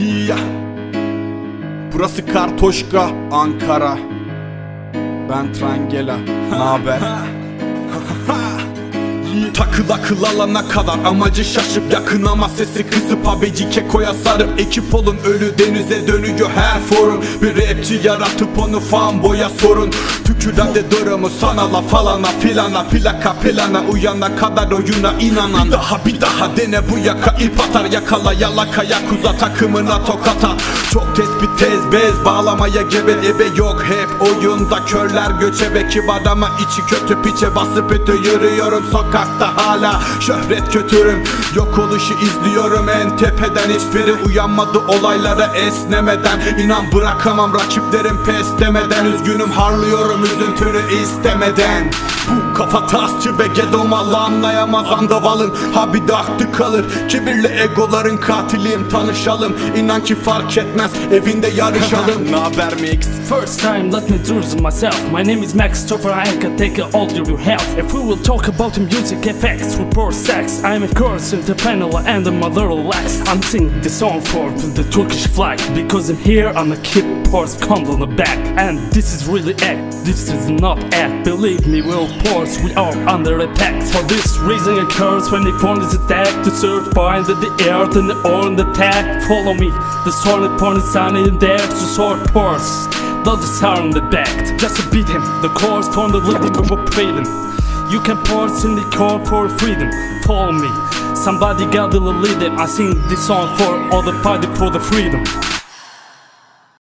Yeah. Burası Kartoşka, Ankara. Ben Trangela. Naber? Takıl akıl alana kadar amacı şaşıp yakın ama sesi kısıp habeci kekoya sarıp ekip olun ölü denize dönüyor her forum Bir rapçi yaratıp onu fan boya sorun Tüküren de durumu sana la falana filana plaka plana uyana kadar oyuna inanan. Bir daha bir daha dene bu yaka ip atar yakala yalaka yakuza takımına tokata. Çok tespit tez bez bağlamaya gebe ebe yok. Hep oyunda körler göçebe kibar ama içi kötü piçe basıp öte yürüyorum sokakta hala. Şöhret kötürüm Yok oluşu izliyorum. En tepeden hiçbiri uyanmadı olaylara esnemeden. İnan bırakamam rakiplerim pes demeden. Üzgünüm harlıyorum üzüntünü istemeden Bu kafa tasçı ve gedomalı anlayamaz andavalın Ha bir de aktı kalır kibirli egoların katiliyim tanışalım İnan ki fark etmez evinde yarışalım Naber mix First time, let me introduce myself. My name is Max Topher. I can take all of your help. If we will talk about music effects, report sex, I'm a curse in the panel and the mother relax. I'm singing the song for the Turkish flag because in here I'm a kid horse comes on the back. And this is really act, this is not act. Believe me, we're force, we are under attack. For this reason, a curse when the phone is attacked to search behind the earth and the on the tag. Follow me, the sword upon is sunny and there to sword force. Dodges are on the back, just to beat him. The course from the living of freedom. You can pause in the call for freedom. Follow me. Somebody gotta lead them. I sing this song for all the fighting for the freedom.